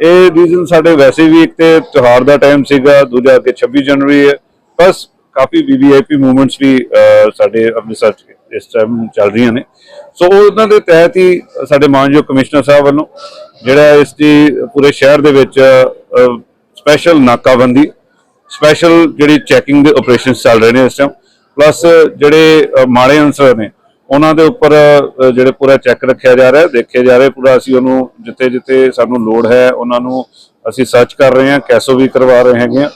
ਇਹ ਰੀਜ਼ਨ ਸਾਡੇ ਵੈਸੇ ਵੀ ਇੱਕ ਤੇ ਤਿਉਹਾਰ ਦਾ ਟਾਈਮ ਸੀਗਾ, ਦੂਜਾ ਕਿ 26 ਜਨਵਰੀ ਹੈ। ਬਸ ਕਾਫੀ ਵੀਵੀਆਈਪੀ ਮੂਵਮੈਂਟਸ ਵੀ ਸਾਡੇ ਅੰਮ੍ਰਿਤਸਰ 'ਚ ਇਸ ਟਾਈਮ ਚੱਲ ਰਹੀਆਂ ਨੇ। ਸੋ ਉਹਨਾਂ ਦੇ ਤਹਿਤ ਹੀ ਸਾਡੇ ਮਾਨਯੋਗ ਕਮਿਸ਼ਨਰ ਸਾਹਿਬ ਵੱਲੋਂ ਜਿਹੜਾ ਇਸ ਦੀ ਪੂਰੇ ਸ਼ਹਿਰ ਦੇ ਵਿੱਚ ਸਪੈਸ਼ਲ ਨਾਕਾਬੰਦੀ ਸਪੈਸ਼ਲ ਜਿਹੜੀ ਚੈਕਿੰਗ ਦੇ ਆਪਰੇਸ਼ਨਸ ਚੱਲ ਰਹੇ ਨੇ ਇਸ ਟਾਈਮ ਪਲੱਸ ਜਿਹੜੇ ਮਾੜੇ ਅਨਸਰ ਨੇ ਉਹਨਾਂ ਦੇ ਉੱਪਰ ਅਹ, ਜਿਹੜੇ ਪੂਰਾ ਚੈੱਕ ਰੱਖਿਆ ਜਾ ਰਿਹਾ ਦੇਖਿਆ ਜਾ ਰਿਹਾ ਪੂਰਾ ਅਸੀਂ ਉਹਨੂੰ ਜਿੱਥੇ ਜਿੱਥੇ ਸਾਨੂੰ ਲੋੜ ਹੈ ਉਹਨਾਂ ਨੂੰ ਅਸੀਂ ਸਰਚ ਕਰ ਰਹੇ ਹਾਂ ਕੈਸੋ ਵੀ ਕਰਵਾ ਰਹੇ ਹੈਗੇ ਆ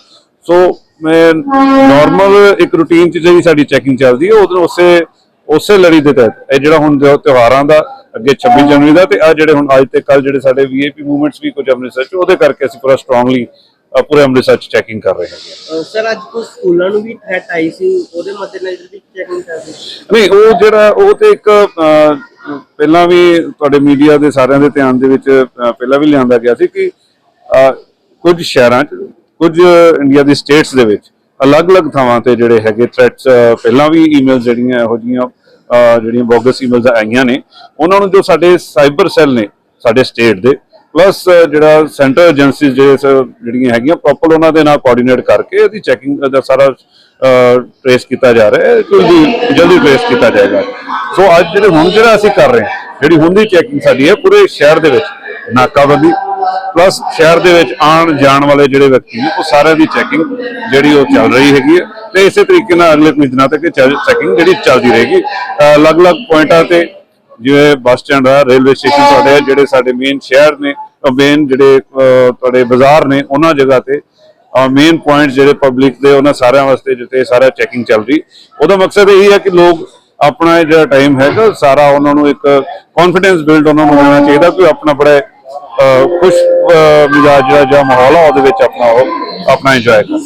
ਸੋ ਮੈਂ ਨਾਰਮਲ ਇੱਕ ਰੂਟੀਨ ਚ ਜਿਹੜੀ ਸਾਡੀ ਚੈਕਿੰਗ ਚੱਲਦੀ ਹੈ ਉਦੋਂ ਉਸੇ ਉਸੇ ਲੜੀ ਦੇ ਤਹਿਤ ਇਹ ਜਿਹੜਾ ਹੁਣ ਜੋ ਤਿਉਹਾਰਾਂ ਦਾ ਅੱਗੇ 26 ਜਨਵਰੀ ਦਾ ਤੇ ਆ ਜਿਹੜੇ ਹੁਣ ਅੱਜ ਤੇ ਕੱਲ ਜਿਹੜੇ ਸਾਡੇ ਵੀਆਈਪੀ ਮੂਵਮੈਂਟਸ ਵੀ ਕੁਝ ਅੰਮ੍ਰਿਤਸਰ ਚ ਉਹਦੇ ਕਰਕੇ ਅਸੀਂ ਪੂਰਾ ਸਟਰੋਂਗਲੀ ਪੂਰੇ ਅੰਮ੍ਰਿਤਸਰ ਚ ਚੈਕਿੰਗ ਕਰ ਰਹੇ ਹਾਂ ਅਹ, ਸਰ ਅੱਜ ਕੁਝ ਸਕੂਲਾਂ ਨੂੰ ਵੀ ਥ੍ਰੈਟ ਆਈ ਸੀ? ਉਹਦੇ ਮੱਦੇਨਜ਼ਰ ਵੀ ਚੈਕਿੰਗ ਕਰ ਰਹੀ ਸੀ? ਨਹੀਂ ਉਹ ਜਿਹੜਾ ਉਹ ਤੇ ਇੱਕ ਅਹ, ਪਹਿਲਾਂ ਵੀ ਤੁਹਾਡੇ ਮੀਡੀਆ ਦੇ ਸਾਰਿਆਂ ਦੇ ਧਿਆਨ ਦੇ ਵਿੱਚ ਅਹ, ਪਹਿਲਾਂ ਵੀ ਲਿਆਂਦਾ ਗਿਆ ਸੀ ਕਿ ਅਹ, ਕੁਝ ਸ਼ਹਿਰਾਂ 'ਚ ਕੁਝ ਇੰਡੀਆ ਦੀ ਸਟੇਟਸ ਦੇ ਵਿੱਚ ਅਲੱਗ-ਅਲੱਗ ਥਾਵਾਂ ਤੇ ਜਿਹੜੇ ਹੈਗੇ ਥ੍ਰੈਟਸ ਪਹਿਲਾਂ ਵੀ ਈਮੇਲਸ ਜਿਹੜੀਆਂ ਇਹੋ ਜਿਹੀਆਂ ਅਹ, ਜਿਹੜੀਆਂ ਬੋਗਸ ਈਮੇਲਸ ਆਈਆਂ ਨੇ ਉਹਨਾਂ ਨੂੰ ਜੋ ਸਾਡੇ ਸਾਈਬਰ ਸੈੱਲ ਨੇ ਸਾਡੇ ਸਟੇਟ ਦੇ ਪਲੱਸ ਜਿਹੜਾ ਸੈਂਟਰ ਏਜੰਸੀਜ਼ ਜਿਹੜੇ ਜਿਹੜੀਆਂ ਹੈਗੀਆਂ ਪ੍ਰੋਪਰ ਉਹਨਾਂ ਦੇ ਨਾਲ ਕੋਆਰਡੀਨੇਟ ਕਰਕੇ ਇਹਦੀ ਚੈਕਿੰਗ ਦਾ ਸਾਰਾ ਟ੍ਰੇਸ ਕੀਤਾ ਜਾ ਰਿਹਾ ਹੈ ਜਲਦੀ ਜਲਦੀ ਟ੍ਰੇਸ ਕੀਤਾ ਜਾਏਗਾ। ਸੋ ਅੱਜ ਜਿਹੜੇ ਹੁਣ ਜਿਹੜਾ ਅਸੀਂ ਕਰ ਰਹੇ ਹਾਂ, ਜਿਹੜੀ ਹੁਣ ਦੀ ਚੈਕਿੰਗ ਸਾਡੀ ਹੈ, ਪੂਰੇ ਸ਼ਹਿਰ ਦੇ ਵਿੱਚ, ਨਾਕਾਬੰਦੀ ਪਲੱਸ ਸ਼ਹਿਰ ਦੇ ਵਿੱਚ ਆਉਣ ਜਾਣ ਵਾਲੇ ਜਿਹੜੇ ਵਿਅਕਤੀ ਨੇ, ਉਹ ਸਾਰਿਆਂ ਦੀ ਚੈਕਿੰਗ ਜਿਹੜੀ ਉਹ ਚੱਲ ਰਹੀ ਹੈਗੀ ਹੈ। ਤੇ ਇਸੇ ਤਰੀਕੇ ਨਾਲ ਅਗਲੇ ਕੁਝ ਦਿਨਾਂ ਤੱਕ ਚੈਕਿੰਗ ਜਿਹੜੀ ਚੱਲਦੀ ਰਹੇਗੀ। ਅਲੱਗ-ਅਲੱਗ ਪੁਆਇੰਟਾਂ ਤੇ ਜਿਵੇਂ ਬੱਸ ਸਟੈਂਡ ਆ ਰੇਲਵੇ ਸਟੇਸ਼ਨ ਤੁਹਾਡੇ ਆ, ਜਿਹੜੇ ਸਾਡੇ ਮੇਨ ਸ਼ਹਿਰ ਨੇ ਮੇਨ ਜਿਹੜੇ ਤੁਹਾਡੇ ਬਾਜ਼ਾਰ ਨੇ ਉਹਨਾਂ ਜਗ੍ਹਾ ਤੇ ਮੇਨ ਪੁਆਇੰਟ ਜਿਹੜੇ ਪਬਲਿਕ ਦੇ ਉਹਨਾਂ ਸਾਰਿਆਂ ਵਾਸਤੇ ਜਿੱਥੇ ਸਾਰਾ ਚੈਕਿੰਗ ਚੱਲ ਰਹੀ। ਉਹਦਾ ਮਕਸਦ ਇਹ ਹੈ ਕਿ ਲੋਕ ਆਪਣਾ ਜਿਹੜਾ ਟਾਈਮ ਹੈਗਾ ਸਾਰਾ ਉਹਨਾਂ ਨੂੰ ਇੱਕ ਕੌਨਫੀਡੈਂਸ ਬਿਲਡ ਉਹਨਾਂ ਨੂੰ ਹੋਣਾ ਚਾਹੀਦਾ ਕਿ ਆਪਣਾ ਬੜਾ ਖੁਸ਼ ਮਿਜਾਜ ਜਿਹੜਾ ਜਾਂ ਮਾਹੌਲ ਆ ਉਹਦੇ ਵਿੱਚ ਆਪਣਾ ਉਹ ਆਪਣਾ ਇੰਜੋਏ ਕਰਨ